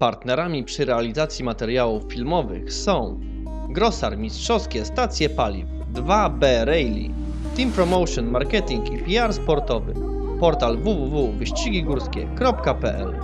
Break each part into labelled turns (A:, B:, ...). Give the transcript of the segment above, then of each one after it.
A: Partnerami przy realizacji materiałów filmowych są Grosar Mistrzowskie Stacje Paliw 2B Rally Team Promotion Marketing i PR Sportowy Portal www.wyścigigórskie.pl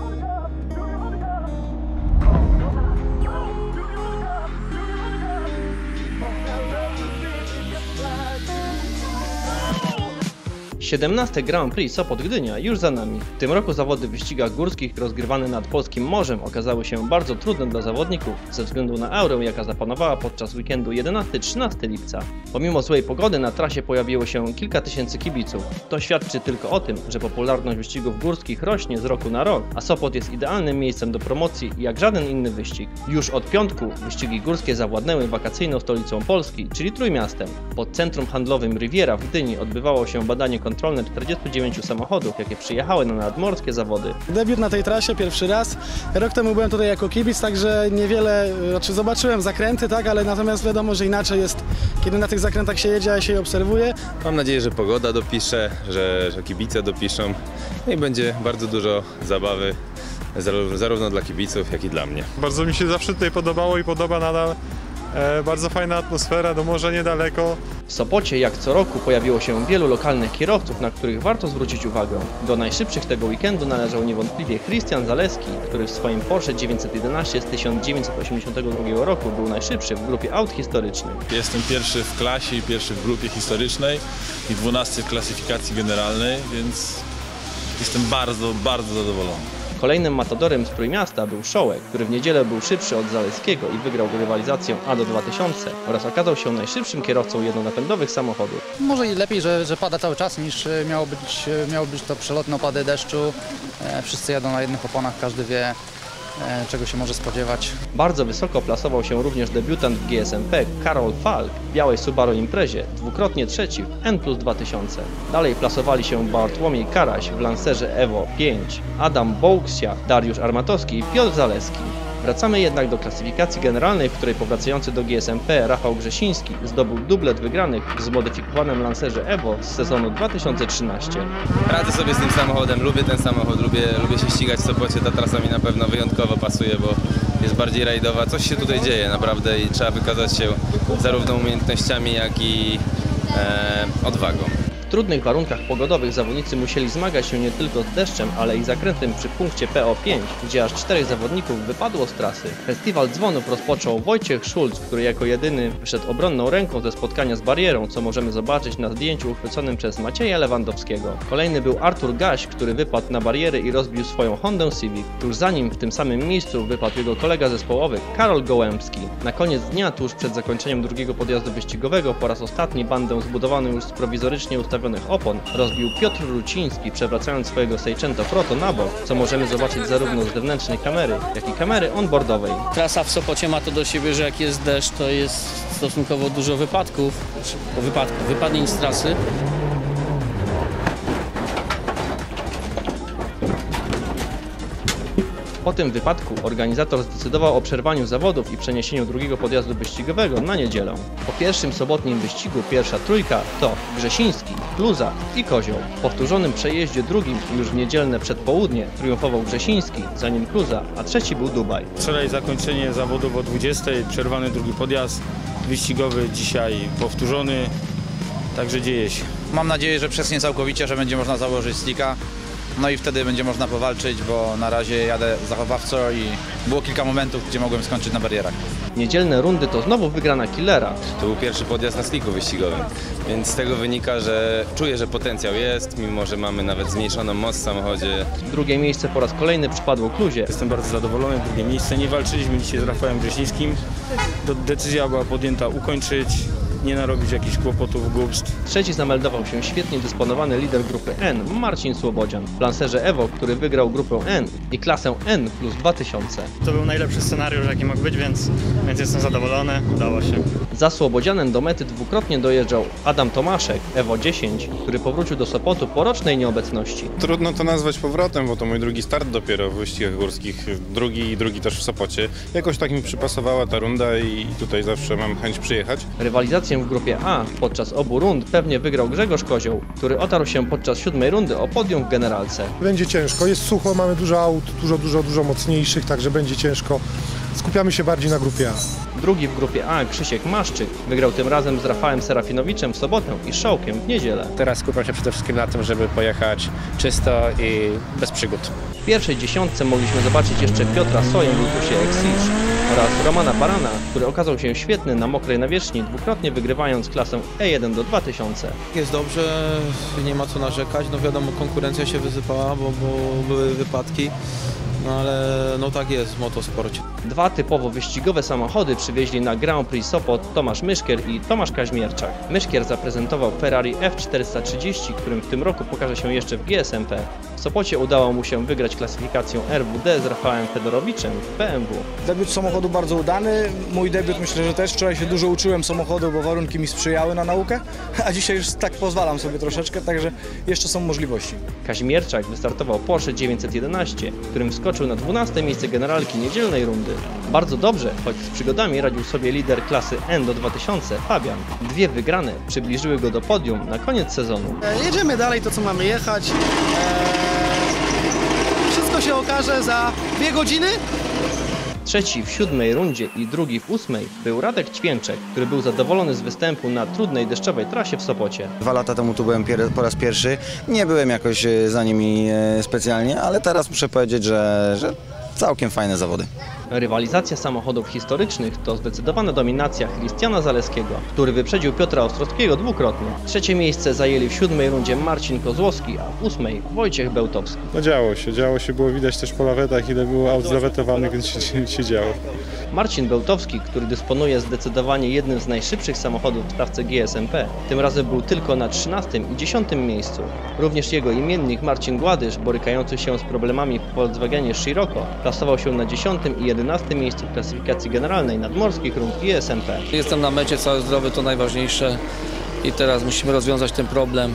A: Siedemnaste Grand Prix Sopot Gdynia już za nami. W tym roku zawody w wyścigach górskich rozgrywane nad polskim morzem okazały się bardzo trudne dla zawodników ze względu na aurę, jaka zapanowała podczas weekendu 11-13 lipca. Pomimo złej pogody na trasie pojawiło się kilka tysięcy kibiców. To świadczy tylko o tym, że popularność wyścigów górskich rośnie z roku na rok, a Sopot jest idealnym miejscem do promocji jak żaden inny wyścig. Już od piątku wyścigi górskie zawładnęły wakacyjną stolicą Polski, czyli Trójmiastem. Pod centrum handlowym Riviera w Gdyni odbywało się badanie kontrolne 49 samochodów, jakie przyjechały na nadmorskie zawody.
B: Debiut na tej trasie, pierwszy raz. Rok temu byłem tutaj jako kibic, także niewiele, znaczy zobaczyłem zakręty, tak, ale natomiast wiadomo, że inaczej jest, kiedy na tych zakrętach się jedzie, a się je obserwuje.
C: Mam nadzieję, że pogoda dopisze, że, że kibice dopiszą no i będzie bardzo dużo zabawy zaró- zarówno dla kibiców, jak i dla mnie.
D: Bardzo mi się zawsze tutaj podobało i podoba nadal. E, bardzo fajna atmosfera, do morza niedaleko.
A: W Sopocie, jak co roku, pojawiło się wielu lokalnych kierowców, na których warto zwrócić uwagę. Do najszybszych tego weekendu należał niewątpliwie Christian Zaleski, który w swoim Porsche 911 z 1982 roku był najszybszy w grupie aut historycznych.
E: Jestem pierwszy w klasie i pierwszy w grupie historycznej i 12 w klasyfikacji generalnej, więc jestem bardzo, bardzo zadowolony.
A: Kolejnym matadorem z Trójmiasta był Szołek, który w niedzielę był szybszy od Zaleskiego i wygrał rywalizację A do 2000 oraz okazał się najszybszym kierowcą jednonapędowych samochodów.
F: Może i lepiej, że, że pada cały czas niż e, miało być, e, miało być to przelotne opady deszczu. E, Wszyscy jadą na jednych oponach, każdy wie czego się może spodziewać.
A: Bardzo wysoko plasował się również debiutant w GSMP Karol Falk w białej Subaru Imprezie, dwukrotnie trzeci w N plus 2000. Dalej plasowali się Bartłomiej Karaś w Lancerze Evo 5, Adam Bołksia, Dariusz Armatowski i Piotr Zaleski. Wracamy jednak do klasyfikacji generalnej, w której powracający do GSMP Rafał Grzesiński zdobył dublet wygranych w zmodyfikowanym Lancerze Evo z sezonu 2013.
C: Radzę sobie z tym samochodem, lubię ten samochód, lubię, lubię się ścigać w Sopocie, ta trasa mi na pewno wyjątkowo pasuje, bo jest bardziej rajdowa. Coś się tutaj dzieje naprawdę i trzeba wykazać się zarówno umiejętnościami, jak i e, odwagą.
A: W trudnych warunkach pogodowych zawodnicy musieli zmagać się nie tylko z deszczem, ale i zakrętem przy punkcie PO5, gdzie aż czterech zawodników wypadło z trasy. Festiwal dzwonów rozpoczął Wojciech Schulz, który jako jedyny wyszedł obronną ręką ze spotkania z barierą, co możemy zobaczyć na zdjęciu uchwyconym przez Macieja Lewandowskiego. Kolejny był Artur Gaś, który wypadł na bariery i rozbił swoją Hondę Civic. Tuż za nim w tym samym miejscu wypadł jego kolega zespołowy Karol Gołębski. Na koniec dnia, tuż przed zakończeniem drugiego podjazdu wyścigowego, po raz ostatni bandę zbudowaną już z prowizorycznie ustawionych opon rozbił Piotr Ruciński, przewracając swojego Seicento Proto na bok, co możemy zobaczyć zarówno z zewnętrznej kamery, jak i kamery onboardowej.
G: Trasa w Sopocie ma to do siebie, że jak jest deszcz, to jest stosunkowo dużo wypadków, wypadku, wypadnięć z trasy.
A: Po tym wypadku organizator zdecydował o przerwaniu zawodów i przeniesieniu drugiego podjazdu wyścigowego na niedzielę. Po pierwszym sobotnim wyścigu pierwsza trójka to Grzesiński, Kluza i Kozioł. W powtórzonym przejeździe drugim już w niedzielne przedpołudnie triumfował Grzesiński, zanim Kluza, a trzeci był Dubaj.
H: Wczoraj zakończenie zawodów o 20, przerwany drugi podjazd wyścigowy, dzisiaj powtórzony, także dzieje się.
I: Mam nadzieję, że przesnie całkowicie, że będzie można założyć slicka. No i wtedy będzie można powalczyć, bo na razie jadę zachowawco i było kilka momentów, gdzie mogłem skończyć na barierach.
A: Niedzielne rundy to znowu wygrana Killera.
C: To był pierwszy podjazd na sliku wyścigowym, więc z tego wynika, że czuję, że potencjał jest, mimo że mamy nawet zmniejszoną moc w samochodzie.
A: Drugie miejsce po raz kolejny przypadło Kluzie.
H: Jestem bardzo zadowolony, drugie miejsce. Nie walczyliśmy dzisiaj z Rafałem Grzesińskim. Decyzja była podjęta ukończyć, nie narobić jakichś kłopotów, głupstw.
A: Trzeci zameldował się świetnie dysponowany lider grupy N, Marcin Słobodzian. W Lancerze Evo, który wygrał grupę N i klasę N plus 2000.
J: To był najlepszy scenariusz, jaki mógł być, więc, więc jestem zadowolony. Udało się.
A: Za Słobodzianem do mety dwukrotnie dojeżdżał Adam Tomaszek, Evo 10, który powrócił do Sopotu po rocznej nieobecności.
K: Trudno to nazwać powrotem, bo to mój drugi start dopiero w wyścigach górskich. Drugi i drugi też w Sopocie. Jakoś tak mi przypasowała ta runda i tutaj zawsze mam chęć przyjechać.
A: Rywalizację W grupie A podczas obu rund pewnie wygrał Grzegorz Kozioł, który otarł się podczas siódmej rundy o podium w generalce.
L: Będzie ciężko, jest sucho, mamy dużo aut, dużo, dużo, dużo mocniejszych, także będzie ciężko. Skupiamy się bardziej na grupie A.
A: Drugi w grupie A Krzysiek Maszczyk wygrał tym razem z Rafałem Serafinowiczem w sobotę i Szołkiem w niedzielę.
M: Teraz skupiam się przede wszystkim na tym, żeby pojechać czysto i bez przygód.
A: W pierwszej dziesiątce mogliśmy zobaczyć jeszcze Piotra Soję w Lutusie Exige oraz Romana Barana, który okazał się świetny na mokrej nawierzchni, dwukrotnie wygrywając klasę E1 do 2000.
N: Jest dobrze, nie ma co narzekać. No wiadomo, konkurencja się wysypała, bo, bo były wypadki. No ale no tak jest w motosporcie.
A: Dwa typowo wyścigowe samochody przywieźli na Grand Prix Sopot Tomasz Myszkier i Tomasz Kaźmierczak. Myszkier zaprezentował Ferrari F430, którym w tym roku pokaże się jeszcze w GSMP. W Sopocie udało mu się wygrać klasyfikację RWD z Rafałem Fedorowiczem w BMW.
O: Debiut samochodu bardzo udany. Mój debiut myślę, że też wczoraj się dużo uczyłem samochodu, bo warunki mi sprzyjały na naukę, a dzisiaj już tak pozwalam sobie troszeczkę, także jeszcze są możliwości.
A: Kaźmierczak wystartował Porsche 911, którym wskoczył na 12 miejsce generalki niedzielnej rundy. Bardzo dobrze, choć z przygodami radził sobie lider klasy N do 2000, Fabian. Dwie wygrane przybliżyły go do podium na koniec sezonu.
B: E, Jedziemy dalej to, co mamy jechać. E, Wszystko się okaże za dwie godziny.
A: Trzeci w siódmej rundzie i drugi w ósmej był Radek Ćwięczek, który był zadowolony z występu na trudnej deszczowej trasie w Sopocie.
P: Dwa lata temu tu byłem po raz pierwszy. Nie byłem jakoś e, za nimi e, specjalnie, ale teraz muszę powiedzieć, że, że całkiem fajne zawody.
A: Rywalizacja samochodów historycznych to zdecydowana dominacja Christiana Zaleskiego, który wyprzedził Piotra Ostrowskiego dwukrotnie. Trzecie miejsce zajęli w siódmej rundzie Marcin Kozłowski, a w ósmej Wojciech Bełtowski.
D: No działo się, działo się, było widać też po lawetach, ile było aut zlawetowanych, więc się, się, działo.
A: Marcin Bełtowski, który dysponuje zdecydowanie jednym z najszybszych samochodów w stawce GSMP, tym razem był tylko na 13 i 10 miejscu. Również jego imiennik Marcin Gładysz, borykający się z problemami w Volkswagenie Scirocco, klasował się na 10 i 11 miejscu w klasyfikacji generalnej nadmorskich rund GSMP.
G: Jestem na mecie, cały zdrowy to najważniejsze i teraz musimy rozwiązać ten problem.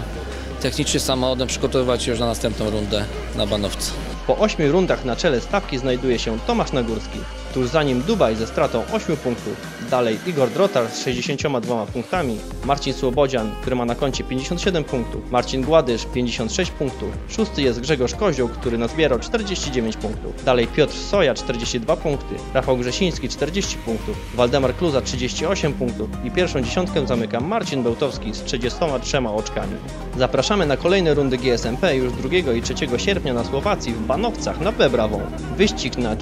G: Technicznie samochodem przygotowywać się już na następną rundę na Banowce.
A: Po 8 rundach na czele stawki znajduje się Tomasz Nagórski. Tuż za nim Dubaj ze stratą 8 punktów. Dalej Igor Drotar z 62 punktami, Marcin Słobodzian, który ma na koncie 57 punktów, Marcin Gładysz 56 punktów, szósty jest Grzegorz Kozioł, który nazbierał 49 punktów. Dalej Piotr Soja 42 punkty, Rafał Grzesiński 40 punktów, Waldemar Kluza 38 punktów i pierwszą dziesiątkę zamyka Marcin Bełtowski z 33 oczkami. Zapraszamy na kolejne rundy GSMP już 2 i 3 sierpnia na Słowacji w Banowcach na Bebrawą. Wyścig na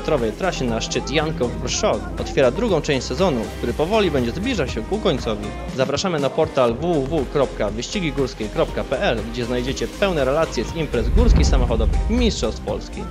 A: 3700-metrowej trasie na szczyt Jankow Brszok otwiera drugą część sezonu, który powoli będzie zbliżał się ku końcowi. Zapraszamy na portal www.wyścigigórskie.pl, gdzie znajdziecie pełne relacje z imprez górskich samochodowych Mistrzostw Polski.